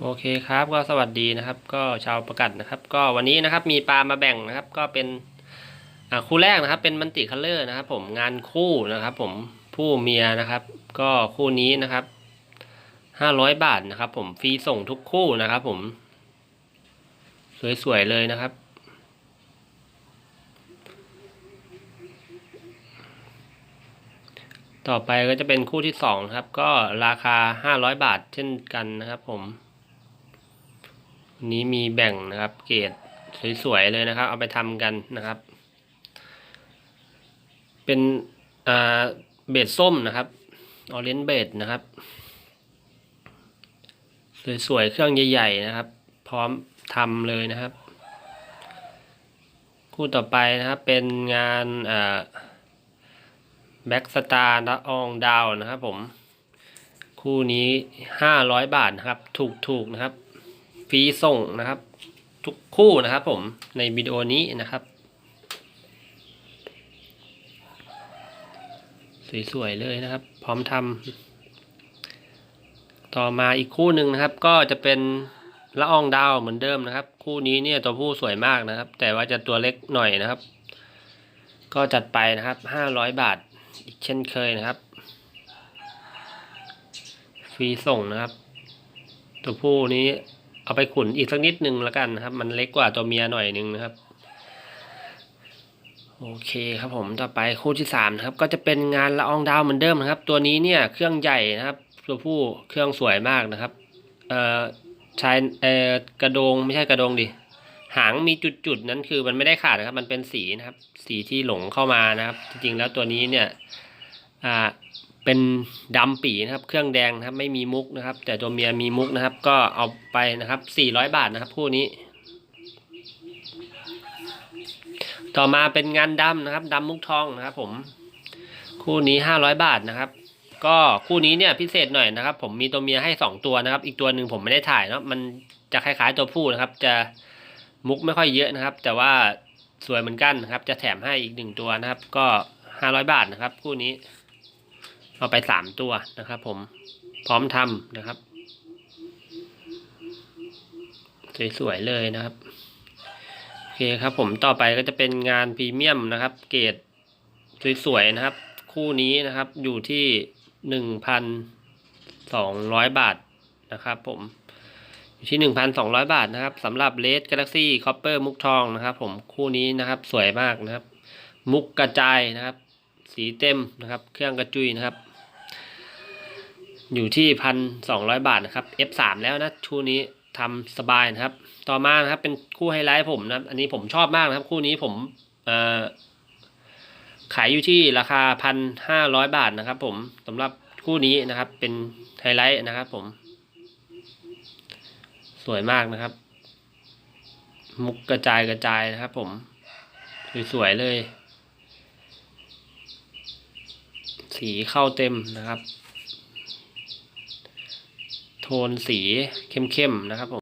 โอเคครับก็สวัสดีนะครับ ก็ชาวประกัดนะครับ ก็วันนี้นะครับมีปลามาแบ่งนะครับ ก็เป็นคู่แรกนะครับ เป็นมันติคัลเลอร์นะครับ ผมงานคู่นะครับ ผมผู้เมียนะครับ ก็คู่นี้นะครับห้าร้อยบาทนะครับ ผมฟรีส่งทุกคู่นะครับ ผม สวยๆเลยนะครับ ต่อไปก็จะเป็นคู่ที่สองครับ ก็ราคาห้าร้อยบาทเช่นกันนะครับ ผม นี้มีแบ่งนะครับ เกรดสวยๆเลยนะครับ เอาไปทำกันนะครับ เป็นเบดส้มนะครับออเรนเบดนะครับ สวยๆเครื่องใหญ่ๆนะครับ พร้อมทำเลยนะครับ คู่ต่อไปนะครับเป็นงานอ่าแบ็กสตาร์ละอองดาวนะครับผม คู่นี้ห้าร้อยบาทนะครับ ถูกๆนะครับ รีส่งนะครับ ทุกคู่นะครับผมในวิดีโอนี้นะครับ สวยๆเลยนะครับ พร้อมทำต่อมาอีกคู่หนึ่งนะครับ ก็จะเป็นละอองดาวเหมือนเดิมนะครับ คู่นี้เนี่ยตัวผู้สวยมากนะครับ แต่ว่าจะตัวเล็กหน่อยนะครับ ก็จัดไปนะครับห้าร้อยบาทอีกเช่นเคยนะครับ ฟรีส่งนะครับ ตัวผู้นี้ เอาไปขุนอีกสักนิดนึงแล้วกันนะครับ มันเล็กกว่าตัวเมียหน่อยนึงนะครับ โอเคครับผมต่อไปคู่ที่สามครับ ก็จะเป็นงานละอองดาวเหมือนเดิมนะครับ ตัวนี้เนี่ยเครื่องใหญ่นะครับ ตัวผู้เครื่องสวยมากนะครับ เอ่อชายเอ่อกระโดงไม่ใช่กระโดงดิหางมีจุดๆนั้นคือมันไม่ได้ขาดนะครับ มันเป็นสีนะครับ สีที่หลงเข้ามานะครับ จริงๆแล้วตัวนี้เนี่ย อ่า เป็นดำปีนะครับ เครื่องแดงนะครับ ไม่มีมุกนะครับ แต่ตัวเมียมีมุกนะครับ ก็เอาไปนะครับ400บาทนะครับคู่นี้ ต่อมาเป็นงานดำนะครับดำมุกทองนะครับ ผม คู่นี้500บาทนะครับ ก็คู่นี้เนี่ยพิเศษหน่อยนะครับ ผมมีตัวเมียให้2ตัวนะครับ อีกตัวหนึ่งผมไม่ได้ถ่ายเนาะมันจะคล้ายๆตัวผู้นะครับ จะมุกไม่ค่อยเยอะนะครับ แต่ว่าสวยเหมือนกันนะครับ จะแถมให้อีกหนึ่งตัวนะครับ ก็500บาทนะครับ คู่นี้ เอาไปสามตัวนะครับ ผมพร้อมทำนะครับ สวยๆเลยนะครับโอเคครับ ผมต่อไปก็จะเป็นงานพรีเมียมนะครับ เกรดสวยๆนะครับ คู่นี้นะครับอยู่ที่หนึ่งพันสองร้อยบาทนะครับ ผมอยู่ที่หนึ่งพันสองร้อยบาทนะครับสำหรับเลสกาแล็กซี่คอปเปอร์มุกทองนะครับ ผมคู่นี้นะครับ สวยมากนะครับ มุกกระจายนะครับ สีเต็มนะครับ เครื่องกระจุยนะครับ อยู่ที่พันสองร้อยบาทนะครับ F3 แล้วนะคู่นี้ทำสบายนะครับ ต่อมานะครับเป็นคู่ไฮไลท์ผมนะครับอันนี้ผมชอบมากนะครับ คู่นี้ผมเอ่อขายอยู่ที่ราคาพันห้าร้อยบาทนะครับ ผมสำหรับคู่นี้นะครับ เป็นไฮไลท์นะครับ ผม สวยมากนะครับ มุกกระจายกระจายนะครับ ผมสวยๆเลย สีเข้าเต็มนะครับ โทนสีเข้มๆนะครับผม